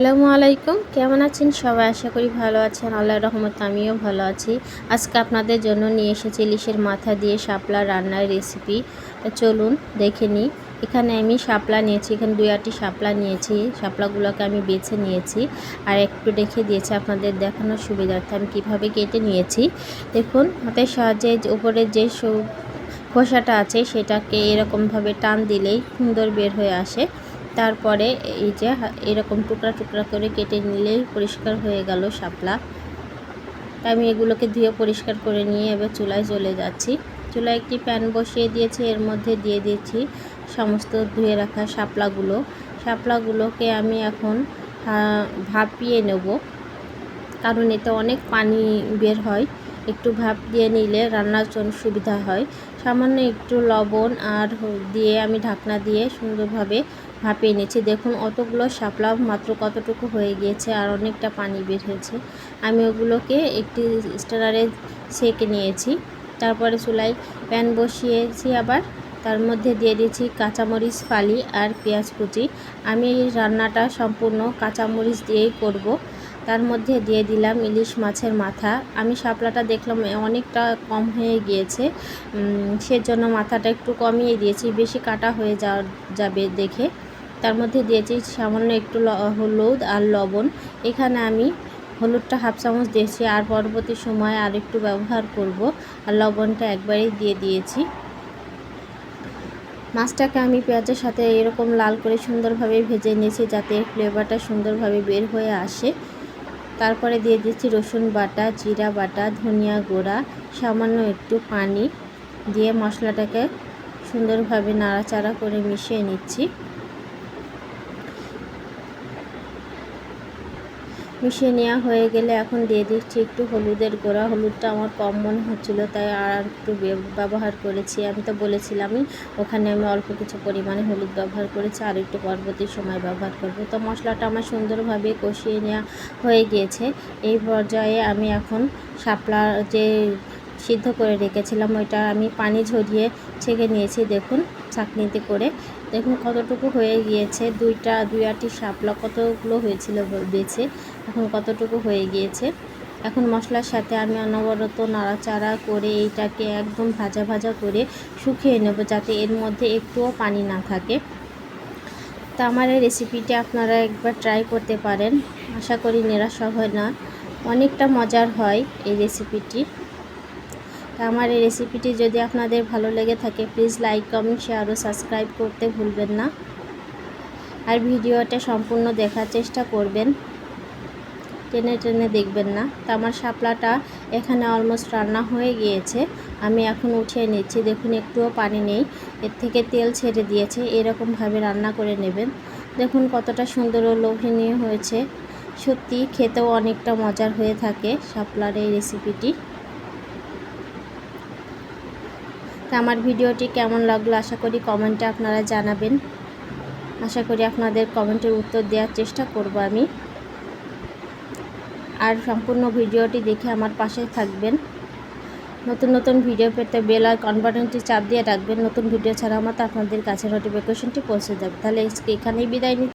আসসালামু আলাইকুম। কেমন আছেন? সবাই আশা করি ভালো আছেন। আল্লাহর রহমত আমিও ভালো আছি। আজকে আপনাদের জন্য নিয়ে এসেছি ইলিশের মাথা দিয়ে শাপলা রান্নার রেসিপি চলুন, দেখে নিই। এখানে আমি শাপলা নিয়েছি, এখানে দুই আটটি শাপলা নিয়েছি। শাপলাগুলোকে আমি বেছে নিয়েছি আর একটু রেখে দিয়েছি আপনাদের দেখানোর সুবিধার্থে আমি কীভাবে কেটে নিয়েছি। দেখুন, হাতের সাহায্যে উপরে যে খোসাটা আছে, সেটাকে এরকমভাবে টান দিলেই সুন্দর বের হয়ে আসে। তারপরে এই যে এরকম টুকরা টুকরা করে কেটে নিলেই পরিষ্কার হয়ে গেল শাপলা। তাই আমি এগুলোকে ধুয়ে পরিষ্কার করে নিয়ে এবার চুলায় চলে যাচ্ছি। চুলায় একটি প্যান বসিয়ে দিয়েছি, এর মধ্যে দিয়ে দিয়েছি সমস্ত ধুয়ে রাখা শাপলাগুলো। শাপলাগুলোকে আমি এখন ভাপিয়ে নেব, কারণ এতে অনেক পানি বের হয়। একটু ভাপ দিয়ে নিলে রান্নার জন্য সুবিধা হয়। সামান্য একটু লবণ আর দিয়ে আমি ঢাকনা দিয়ে সুন্দরভাবে ভাপিয়ে নিয়েছি দেখুন, অতগুলো শাপলা মাত্র কতটুকু হয়ে গিয়েছে আর অনেকটা পানি বের হয়েছে। আমি ওগুলোকে একটি স্টারারে সেঁকে নিয়েছি, তারপরে চুলায় প্যান বসিয়েছি আবার। তার মধ্যে দিয়ে দিয়েছি কাঁচামরিচ, ফালি আর পেঁয়াজ কুচি। আমি রান্নাটা সম্পূর্ণ কাঁচামরিচ দিয়েই করব। তার মধ্যে দিয়ে দিলাম ইলিশ মাছের মাথা। আমি শাপলাটা দেখলাম অনেকটা কম হয়ে গিয়েছে। সেজন্য মাথাটা একটু কমিয়ে দিয়েছি, বেশি কাটা হয়ে যা যাবে দেখে। তার মধ্যে দিয়েছি সামান্য একটু হলুদ আর লবণ। এখানে আমি হলুদটা হাফ চামচ দিয়েছি, আর পরবর্তী সময় আর একটু ব্যবহার করব। আর লবণটা একবারেই দিয়ে দিয়েছি। মাছটাকে আমি পেঁয়াজের সাথে এরকম লাল করে সুন্দরভাবে ভেজে নিয়েছি যাতে ফ্লেভারটা সুন্দরভাবে বের হয়ে আসে। তারপরে দিয়ে দিচ্ছি রসুন বাটা, জিরা বাটা, ধনিয়া গুঁড়া, সামান্য একটু পানি দিয়ে মশলাটাকে সুন্দরভাবে নাড়াচাড়া করে মিশিয়ে নিচ্ছি। মিশিয়ে নেওয়া হয়ে গেলে এখন দিয়ে দিচ্ছি একটু হলুদের গোড়া। হলুদটা আমার কম মনে হচ্ছিল, তাই আর একটু ব্যবহার করেছি। আমি তো বলেছিলামই, ওখানে আমি অল্প কিছু পরিমাণে হলুদ ব্যবহার করেছি আর একটু পরবর্তী সময় ব্যবহার করব। তো মশলাটা আমার সুন্দরভাবে কষিয়ে নেওয়া হয়ে গিয়েছে। এই পর্যায়ে আমি এখন শাপলা যে সিদ্ধ করে রেখেছিলাম, ওইটা আমি পানি ঝরিয়ে ছেঁকে নিয়েছি, দেখুন চাকনিতে করে। দেখুন কতটুকু হয়ে গিয়েছে, দুইটা, দুই আটি শাপলা, কতগুলো হয়েছিল বেছে। এখন কতটুকু হয়ে গিয়েছে? এখন মশলার সাথে আমি অনবরত নাড়াচাড়া করে এইটাকে একদম ভাজা ভাজা করে শুকিয়ে নেব যাতে এর মধ্যে একটুও পানি না থাকে। তা আমার এই রেসিপিটা আপনারা একবার ট্রাই করতে পারেন। আশা করি নিরাশ হয় না। অনেকটা মজার হয় এই রেসিপিটি তা আমার এই রেসিপিটি যদি আপনাদের ভালো লেগে থাকে প্লিজ লাইক কমেন্ট শেয়ার ও সাবস্ক্রাইব করতে ভুলবেন না। আর ভিডিওটা সম্পূর্ণ দেখার চেষ্টা করবেন। টেনে টেনে দেখবেন না। তা আমার শাপলাটা এখানে অলমোস্ট রান্না হয়ে গিয়েছে। আমি এখন উঠিয়ে নিচ্ছি। দেখুন, একটুও পানি নেই। এর থেকে তেল ছেড়ে দিয়েছে। এরকমভাবে রান্না করে নেবেন। দেখুন, কতটা সুন্দর ও লোভনীয় হয়েছে। সত্যি খেতেও অনেকটা মজার হয়ে থাকে শাপলার এই রেসিপিটি তা আমার ভিডিওটি কেমন লাগল আশা করি কমেন্টে আপনারা জানাবেন। আশা করি আপনাদের কমেন্টের উত্তর দেওয়ার চেষ্টা করব আমি। আর সম্পূর্ণ ভিডিওটি দেখে আমার পাশে থাকবেন। নতুন নতুন ভিডিও পেতে বেল আর কনভার্টনটি চাপ দিয়ে রাখবেন। নতুন ভিডিও ছাড়া আমার আপনাদের কাছে নোটিফিকেশনটি পৌঁছে যাবে। তাহলে এখানেই বিদায়